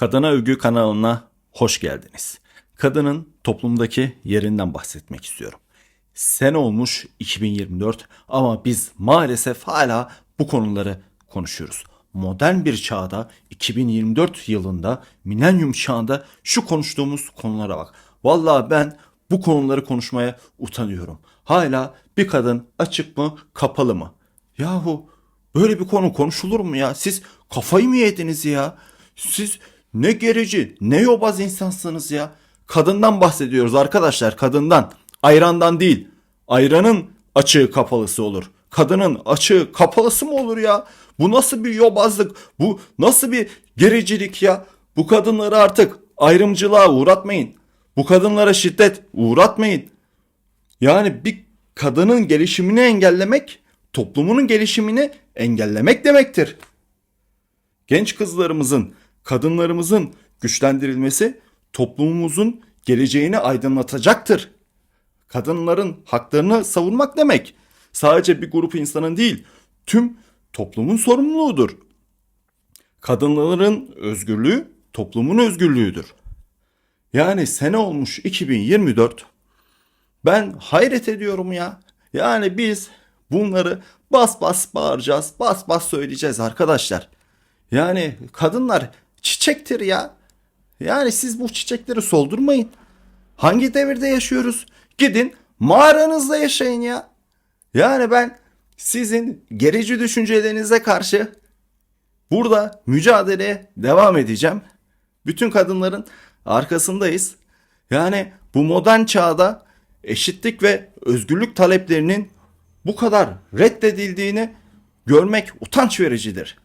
Kadına Övgü kanalına hoş geldiniz. Kadının toplumdaki yerinden bahsetmek istiyorum. Sene olmuş 2024 ama biz maalesef hala bu konuları konuşuyoruz. Modern bir çağda 2024 yılında milenyum çağında şu konuştuğumuz konulara bak. Vallahi ben bu konuları konuşmaya utanıyorum. Hala bir kadın açık mı kapalı mı? Yahu böyle bir konu konuşulur mu ya? Siz kafayı mı yediniz ya? Siz ne gerici ne yobaz insansınız ya. Kadından bahsediyoruz arkadaşlar kadından. Ayrandan değil. Ayranın açığı kapalısı olur. Kadının açığı kapalısı mı olur ya? Bu nasıl bir yobazlık? Bu nasıl bir gericilik ya? Bu kadınları artık ayrımcılığa uğratmayın. Bu kadınlara şiddet uğratmayın. Yani bir kadının gelişimini engellemek, toplumunun gelişimini engellemek demektir. Genç kızlarımızın, kadınlarımızın güçlendirilmesi toplumumuzun geleceğini aydınlatacaktır. Kadınların haklarını savunmak demek sadece bir grup insanın değil, tüm toplumun sorumluluğudur. Kadınların özgürlüğü toplumun özgürlüğüdür. Yani sene olmuş 2024 ben hayret ediyorum ya. Yani biz bunları bas bas bağıracağız, bas bas söyleyeceğiz arkadaşlar. Yani kadınlar çiçektir ya. Yani siz bu çiçekleri soldurmayın. Hangi devirde yaşıyoruz? Gidin mağaranızda yaşayın ya. Yani ben sizin gerici düşüncelerinize karşı burada mücadeleye devam edeceğim. Bütün kadınların arkasındayız. Yani bu modern çağda eşitlik ve özgürlük taleplerinin bu kadar reddedildiğini görmek utanç vericidir.